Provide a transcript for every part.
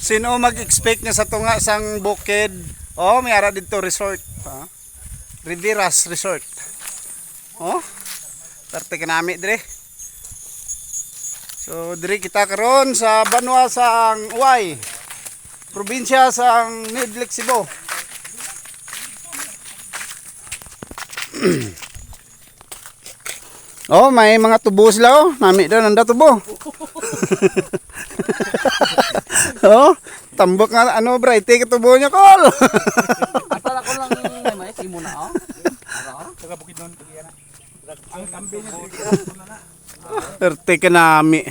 Sino mag-expect nga sa tunga sang bukid? Oh, may ara dito resort. Ha? Riviras Resort. Oh, tarte ka nami dire. So, dire kita karon sa Banwa sang Uway. Probinsya sang Nidlik Cebu. Oh, may mga tubo sila oh. Nami daw nanda tubo. oh, tambok nga ano bright ka tubo niya kol. Atala ko lang may may simo na oh. Taga bukid nun, kaya na. Ang kambing na na. Erte ka nami.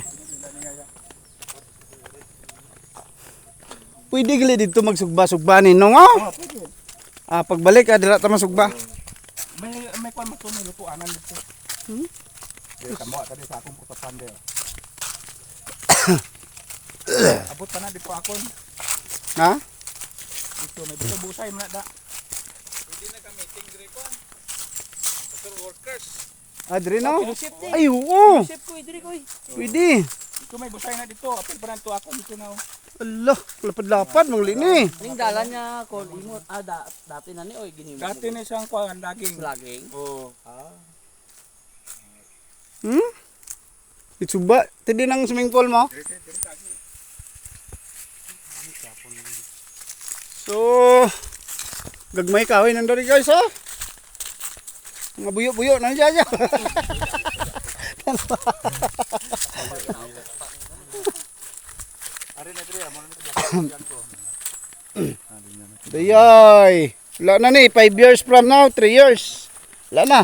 Pwede gali dito magsugba-sugba ni nung oh. Ah, pagbalik adira ta masugba. May may kwan mo may lutuanan dito. Hmm? Kaya tamo tadi sa akong putapan der. Abot pa na dito akon. Ha? Dito may dito busay man na da. Ah, dire no? Ay, oo. Chef ko idiri ko. Pwede. Dito may busay na dito. Apil pa na dito ako dito na. oh. Allah, lapad-lapad mong lini. Ning dalan niya ko imot ah da, dati na ni oy ginimo. Dati na siyang kwan daging. laging. Oh. Hmm? Itsuba, tidi ng swimming pool mo? So, gagmay kawin nandari guys ha? Mga buyo-buyo na dyan dyan. Dayay. Wala na ni, 5 years from now, 3 years. Wala na.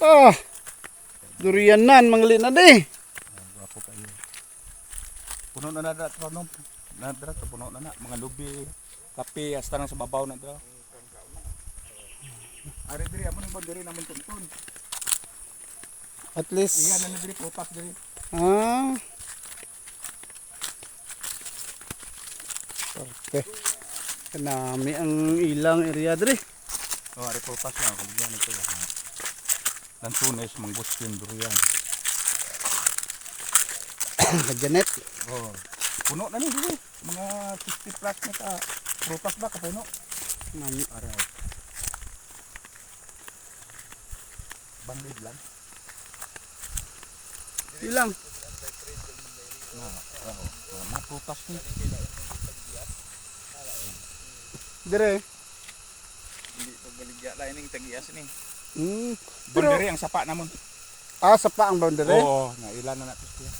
Ah, durian nan, manglin na di. Gwapo kayo. Puno na na drat no. Na drat puno na na mga lubi, kape hasta nang sa babaw na dra. Ari diri amo ning diri namon tuntun. At least, Iya na diri prutas diri. ah. Parte. Kanami ang ilang area diri. Oh, ari prutas lang kung diyan ito. Dan tunes manggustin durian. Kajanet. Oh. Puno na ni diri. Mga 60 plus na ka prutas ba kapuno? Nami. Ari. Bandid lang. Ilang. Mga prutas ni. Dire. Hindi pagbaligya lain ning tagias ni. Hmm. Pero, Bandiri ang sapa namon. ah, sa pa ang boundary. Oo, na ilan na natin siya.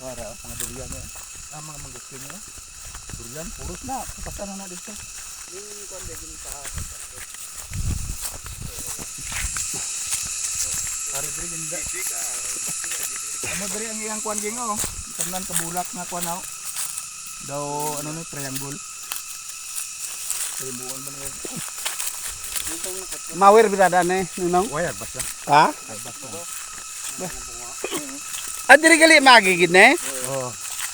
Wala, mga durian yan. Ah, mga mangustin niya. Durian, puros na. Kapasa na na dito. Ari diri ginda. Amo diri ang iyang kuan ging oh. Tanan kabulak nga kuan oh. Daw ano ni triangle. Tribuan man yun. Mawir birada na eh, nunong. Wayag basta. Ha? Basta. Ah, gali magigid na eh. Oh.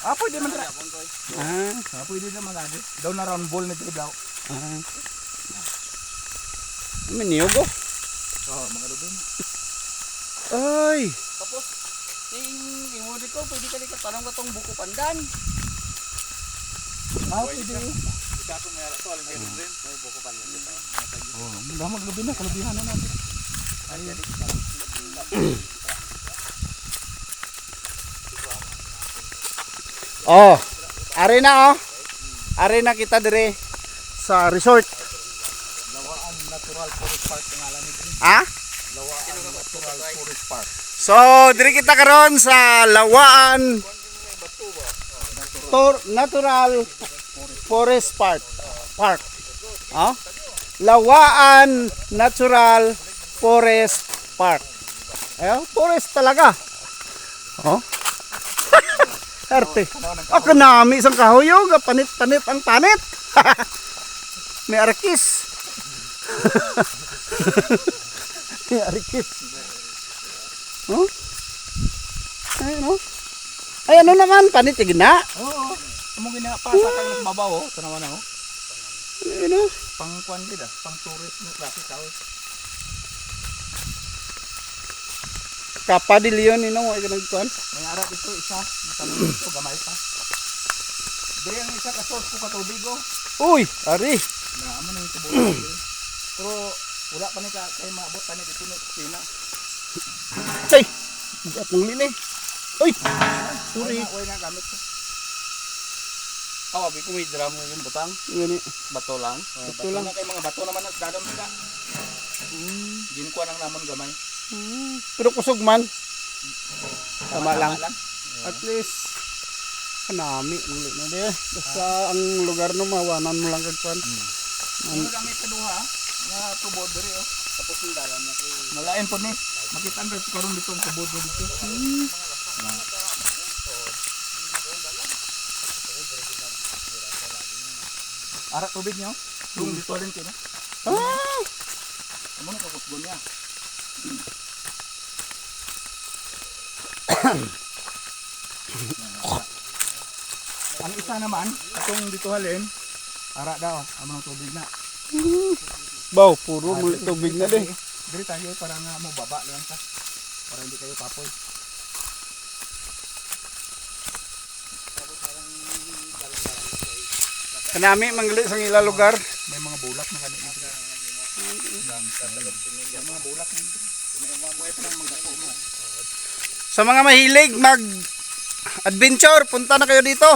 Ah, pwede man. Ah, Ah, pwede naman adi. Daw na round ball ni daw. ah. Miniyog oh. Oh, mga lubin. Ay. Tapos ning imo di ko pwede ka ka tanong ka tong buko pandan. Ah, pwede. Oh, mga mga lubin na, kalubihan na natin. Oh. Ari na oh. Ari na kita dire sa resort. Lawaan Natural Forest Park ang alam ni Ha? Lawaan Natural Forest Park. So, dire kita karon sa Lawaan Tor Natural Forest Park. Park. Oh? Lawaan Natural Forest Park. Ayo, forest talaga. Oh. Arte. Ako nami isang kahuyog, panit-panit ang panit. May arkis. May arkis. Oh? Ay, no? Ay, ano naman, panit, igna. Oo. Amo gina pa sa kang babaw oh, tanawa na oh. Ano? Pang kuan gid ah, pang tourist na klase tao. Kapadil yun, inong, wala ka nagkuhan. May ara dito isa, tanong dito gamay pa. Diri ang isa ka source ko ka tubig oh. Uy, ari. Na amo na yung tubo diri. Pero wala pa ni ka kay maabot pa ni dito ni Pina. Ay, bugat ng lini. Uy, Sorry. Wala na gamit ko. Oh, abi ko may drum yung butang. gani. Bato lang. Bato lang kay mga bato naman at dadam nila. Mm. Ginkuha nang namon gamay. Hmm, Pero kusog man. Tama lang. lang. At least, kanami ng lini. Di, basta ang lugar no, mawanan mo lang kagkuhan. Ano gamit ka duha? Nga tubo diri oh. Tapos yung dalan na kay Nalain po ni. Makita ang karon dito ang tubo dito. Ara tubig niyo? Tung dito rin kina. Ah! Amo na kakusbo niya. Ang isa naman, itong dito halin, ara daw, amo ng tubig na. Baw, puro muli tubig na di. Diri tayo para nga mo baba lang ta. Para hindi kayo papoy. Kanami mangli sa ila lugar. May mga bulak na dito. May mga bulak na. Sa mga mahilig mag adventure, punta na kayo dito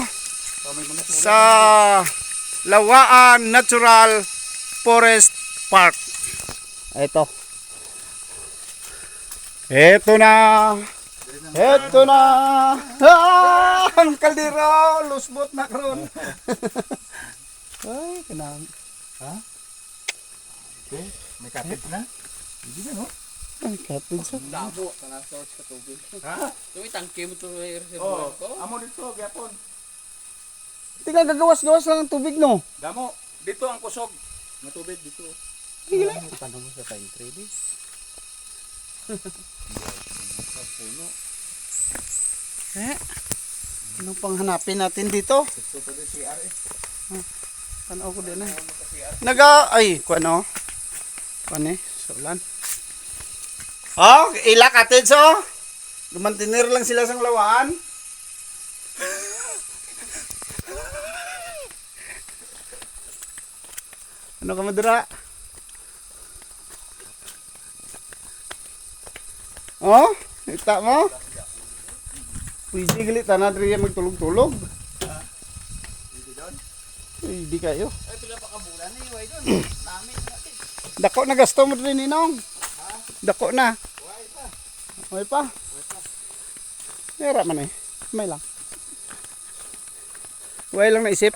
sa Lawaan Natural Forest Park. Ito. Ito na. Ito na. Ah, ang kaldero. Lusbot na karon. Ay, kanang. Okay, may kapit na. Hindi na no? Ay, kapit sa. dabo na source sa tubig. Ha? Yung itangke mo to may Oh, reservoir ko. amo dito, gyapon. Tingnan, gagawas-gawas lang ng tubig, no? Damo, dito ang kusog. Nga tubig dito. Tanong mo sa time trading. Eh, anong pang hanapin natin dito? Dito pa si RE. Tanaw ko din eh. Naga, ay, kung ano? Kung eh, sulan. Oh, ila katid so. Lumantinir lang sila sa lawaan. ano ka madura? Oh, ita mo? Pwede gali tanan riya magtulog-tulog. Di kayo. Ay, pila pa kabulan na yung doon. Dami natin. Dako na gasto mo rin ninong. Dako na. May pa. Yara man eh. May lang. Way lang naisip.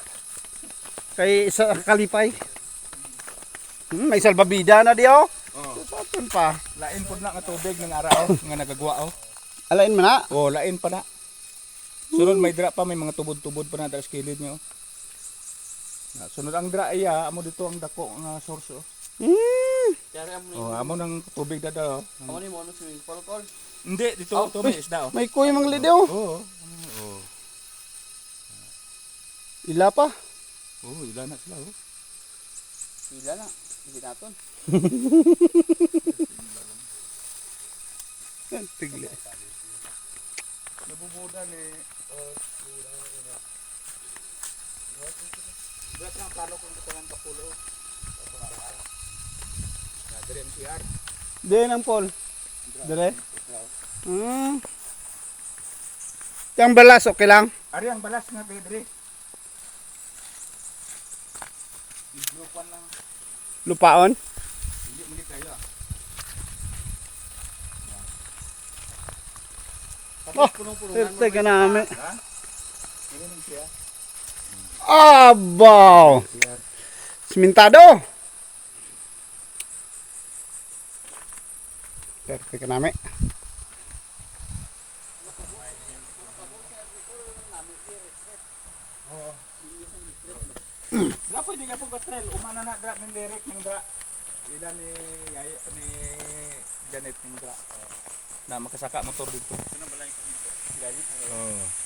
Kay isa kalipay. Hmm, may salbabida na di oh. Oh. Tatun pa. Lain po na nga tubig ng araw, nga nagagwa oh. Alain mo na. Oh, lain pa na. Sunod may dra pa, may mga tubod-tubod pa na sa kilid niyo. Na, sunod ang dra iya, amo dito ang dako nga source oh. Hmm. Mo Oh, amo ng tubig dada oh. Ako ni mo ano swimming pool call. Hindi, dito Oh, to may isda oh. May kuy mang lidi oh. Oo. Oh. Ila pa. Oh, ilan na sila oh. Pila na. Hindi naton. Tigli. Nabubuda ni oh, Dra ang plano kung dito ng kapulo. Na dire MCR. Diyan ang Paul. Dire. Hmm. Yang balas okay lang. Ari ang balas nga Pedri. Igrupan lang. Lupaon. Hindi muli kayo ah. Oh, Teka namin. Ha? Ganun siya. Abaw! Simintado! Perfect namin. Dapat hindi ka po katrel. Umana na dra ng direct ng dra. Ila ni Yaya ni Janet ng dra. Na makasaka motor dito. Sino? Galit. Oh.